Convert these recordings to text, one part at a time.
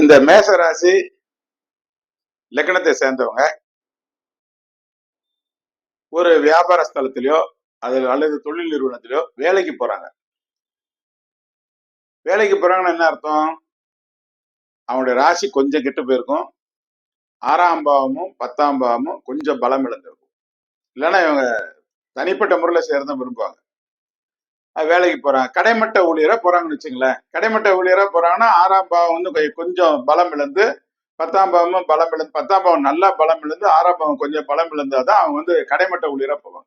இந்த மேச ராசி லக்னத்தை சேர்ந்தவங்க ஒரு வியாபார ஸ்தலத்திலயோ அது அல்லது தொழில் நிறுவனத்திலயோ வேலைக்கு போறாங்க. வேலைக்கு போறாங்கன்னு என்ன அர்த்தம்? அவனுடைய ராசி கொஞ்சம் கெட்டு போயிருக்கும். ஆறாம் பாவமும் பத்தாம் பாவமும் கொஞ்சம் பலம் இழந்திருக்கும். இல்லைன்னா இவங்க தனிப்பட்ட முறையில் சேர்ந்த விரும்புவாங்க. வேலைக்கு போறாங்க. கடைமட்ட ஊழியரா போறாங்கன்னு வச்சுங்களேன். கடைமட்ட ஊழியரா போறாங்கன்னா ஆறாம் பாவம் வந்து கொஞ்சம் பலம் இழந்து பத்தாம் பாவமும் பலம் இழந்து பத்தாம் பாவம் நல்லா பலம் இழந்து ஆறாம் பாவம் கொஞ்சம் பலம் இழந்தாதான் அவங்க வந்து கடைமட்ட ஊழியரா போவாங்க.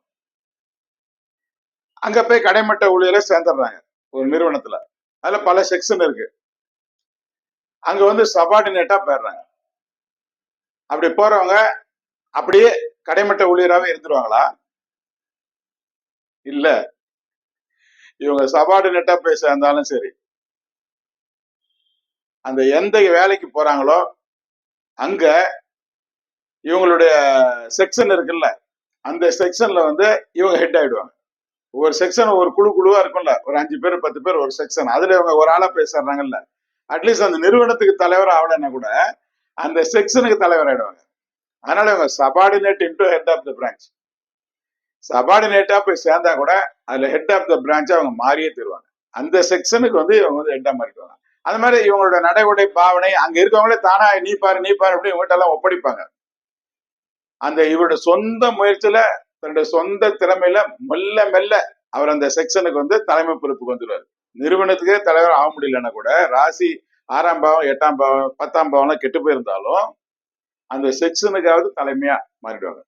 அங்க போய் கடைமட்ட ஊழியரை சேர்ந்துடுறாங்க ஒரு நிறுவனத்துல. அதுல பல செக்ஷன் இருக்கு. அங்க வந்து சபார்டினேட்டா போயிடுறாங்க. அப்படி போறவங்க அப்படியே கடைமட்ட ஊழியராகவே இருந்துருவாங்களா? இல்ல. இவங்க சபார்டினேட்டா போய் சேர்ந்தாலும் சரி. அந்த எந்த வேலைக்கு போறாங்களோ அங்க இவங்களுடைய செக்ஷன் இருக்குல்ல அந்த செக்ஷன்ல வந்து இவங்க ஹெட் ஆயிடுவாங்க. ஒரு செக்ஷன் ஒரு குழு குழுவா இருக்கும்ல ஒரு அஞ்சு பேர் பத்து பேர் ஒரு செக்ஷன் அதுல இவங்க ஒரு ஆளா பேசுறாங்கல்ல. அட்லீஸ்ட் அந்த நிறுவனத்துக்கு தலைவர் ஆகலைன்னா கூட அந்த செக்ஷனுக்கு தலைவர் ஆயிடுவாங்க. அதனால இவங்க subordinate into head of the branch சபார்டினேட்டா போய் சேர்ந்தா கூட அதுல ஹெட் ஆஃப் த பிரான்ச்சா அவங்க மாறியே தருவாங்க. அந்த செக்ஷனுக்கு வந்து இவங்க வந்து ஹெட்டா மாறிக்குவாங்க அது மாதிரி இவங்களோட நடை உடை பாவனை அங்க இருக்கவங்களே தானா நீ பாரு நீ பாரு அப்படின்னு இவங்ககிட்ட எல்லாம் ஒப்படைப்பாங்க. அந்த இவரோட சொந்த முயற்சியில தன்னுடைய சொந்த திறமையில மெல்ல மெல்ல அவர் அந்த செக்ஷனுக்கு வந்து தலைமை பொறுப்புக்கு வந்துடுவார். நிறுவனத்துக்கே தலைவர் ஆக முடியலன்னா கூட ராசி ஆறாம் பாவம் எட்டாம் பாவம் பத்தாம் பாவம்லாம் கெட்டு போயிருந்தாலும் அந்த செக்ஷனுக்காவது தலைமையா மாறிடுவாங்க.